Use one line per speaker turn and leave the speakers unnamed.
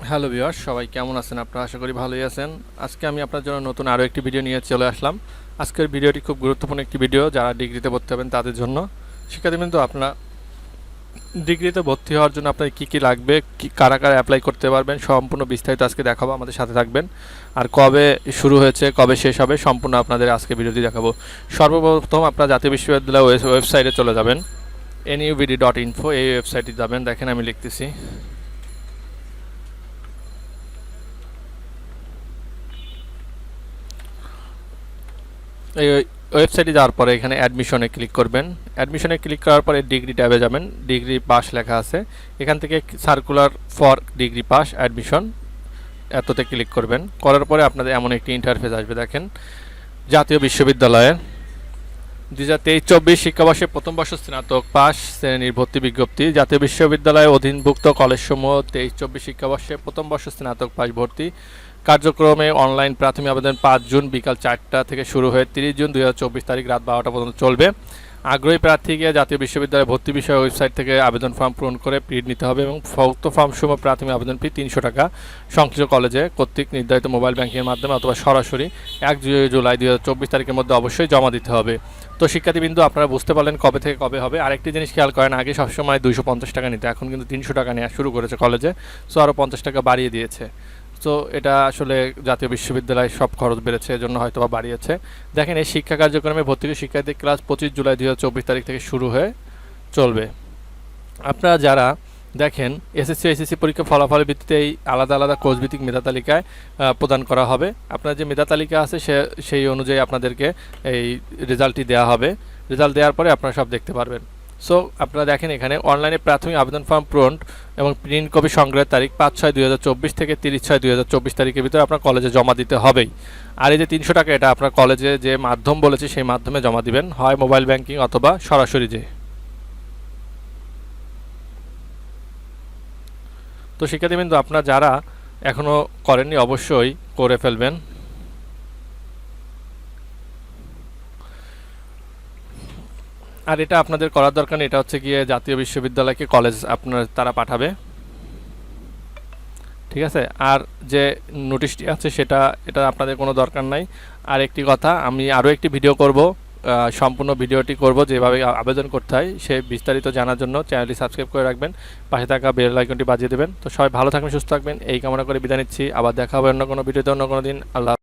Hello viewers, সবাই কেমন আছেন? আপনারা আশা করি ভালোই আছেন। আজকে আমি আপনার জন্য নতুন আরও একটি ভিডিও নিয়ে চলে আসলাম। আজকের ভিডিওটি খুব গুরুত্বপূর্ণ একটি ভিডিও, যারা ডিগ্রিতে ভর্তি হবেন তাদের জন্য। শিক্ষার্থীবৃন্দ আপনারা ডিগ্রিতে ভর্তি হওয়ার জন্য আপনার কী কী লাগবে, কী, কারা কারা অ্যাপ্লাই করতে পারবেন, সম্পূর্ণ বিস্তারিত আজকে দেখাবো। আমাদের সাথে থাকবেন। আর কবে শুরু হয়েছে, কবে শেষ হবে, সম্পূর্ণ আপনাদের আজকে ভিডিওটি দেখাবো। সর্বপ্রথম আপনারা জাতীয় বিশ্ববিদ্যালয় ওয়েব- ওয়েবসাইটে চলে যাবেন। এনইউবিডি ডট ইনফো এই ওয়েবসাইটে যাবেন। দেখেন আমি লিখতেছি। এই ওয়েবসাইটে যাওয়ার পরে এখানে অ্যাডমিশনে ক্লিক করবেন। অ্যাডমিশনে ক্লিক করার পরে ডিগ্রি ট্যাবে যাবেন। ডিগ্রি পাস লেখা আছে। এখান থেকে circular for degree pass, admission এততে click করবেন। করার পরে আপনাদের এমন একটি ইন্টারফেস আসবে, দেখেন। জাতীয় বিশ্ববিদ্যালয়ের দুই হাজার তেইশ চব্বিশ শিক্ষাবর্ষে প্রথম বর্ষ স্নাতক পাস শ্রেণির ভর্তি বিজ্ঞপ্তি। জাতীয় বিশ্ববিদ্যালয়ে অধীনভুক্ত কলেজসমূহ তেইশ চব্বিশ শিক্ষাবর্ষে প্রথম বর্ষ স্নাতক পাস ভর্তি। কার্যক্রমে অনলাইন প্রাথমিক আবেদন পাঁচ জুন বিকাল চারটা থেকে শুরু হয়ে তিরিশ জুন দুই হাজার চব্বিশ তারিখ রাত বারোটা পর্যন্ত চলবে। আগ্রহী প্রার্থীকে জাতীয় বিশ্ববিদ্যালয়ে ভর্তি বিষয়ে ওয়েবসাইট থেকে আবেদন ফর্ম পূরণ করে প্রিন্ট নিতে হবে এবং উক্ত ফর্ম সমূহ প্রাথমিক আবেদন ফি তিনশো টাকা সংশ্লিষ্ট কলেজে কর্তৃক নির্ধারিত মোবাইল ব্যাংকিংয়ের মাধ্যমে অথবা সরাসরি এক জুলাই দুই হাজার চব্বিশ তারিখের মধ্যে অবশ্যই জমা দিতে হবে। তো শিক্ষার্থীবৃন্দ, আপনারা বুঝতে পারলেন কবে থেকে কবে হবে। আরেকটি জিনিস খেয়াল করেন, আগে সবসময় দুইশো পঞ্চাশ টাকা নিতে, এখন কিন্তু তিনশো টাকা নেওয়া শুরু করেছে কলেজে সো আরও পঞ্চাশ টাকা বাড়িয়ে দিয়েছে। তো এটা আসলে জাতীয় বিশ্ববিদ্যালয়ে সব খরচ বেড়েছে, এজন্য হয়তো বা বাড়িয়েছে। দেখেন, এই শিক্ষা কার্যক্রমে ভর্তি শিক্ষার্থী ক্লাস পঁচিশ জুলাই দু হাজার চব্বিশ তারিখ থেকে শুরু হয়ে চলবে। আপনারা যারা দেখেন, এসএসসি এসএসসি পরীক্ষা ফলাফলের ভিত্তিতে এই আলাদা আলাদা কোর্সভিত্তিক মেধা তালিকায় প্রদান করা হবে। আপনার যে মেধা তালিকা আছে, সে, সেই অনুযায়ী আপনাদেরকে এই রেজাল্টটি দেওয়া হবে। রেজাল্ট দেওয়ার পরে আপনারা সব দেখতে পারবেন। সো আপনারা দেখেন এখানে অনলাইনে প্রাথমিক আবেদন ফর্ম পূরণ এবং প্রিন্ট কপি সংগ্রহের তারিখ পাঁচ ছয় দুই থেকে তিরিশ ছয় দুই তারিখের ভিতরে আপনার কলেজে জমা দিতে হবেই। আর এই যে তিনশো টাকা, এটা আপনার কলেজে যে মাধ্যম বলেছে, সেই মাধ্যমে জমা দিবেন। হয় মোবাইল ব্যাংকিং অথবা সরাসরি যে। তো শিক্ষার্থীবৃন্দ, আপনারা যারা এখনও করেননি, অবশ্যই করে ফেলবেন। আর এটা আপনাদের করার দরকার নেই, এটা হচ্ছে গিয়ে জাতীয় বিশ্ববিদ্যালয়কে কলেজ আপনার তারা পাঠাবে। ঠিক আছে? আর যে নোটিশটি আছে সেটা, এটা আপনাদের কোনো দরকার নাই। আর একটি কথা, আমি আরও একটি ভিডিও করব সম্পূর্ণ ভিডিওটি করব, যেভাবে আবেদন করতে হয়, সে বিস্তারিত জানার জন্য চ্যানেলটি সাবস্ক্রাইব করে রাখবেন, পাশে থাকা বেল আইকনটি বাজিয়ে দেবেন। তো সবাই ভালো থাকবেন, সুস্থ থাকবেন, এই কামনা করে বিদায় নিচ্ছি। আবার দেখা হবে অন্য কোনো ভিডিওতে অন্য কোনো দিন। আল্লাহ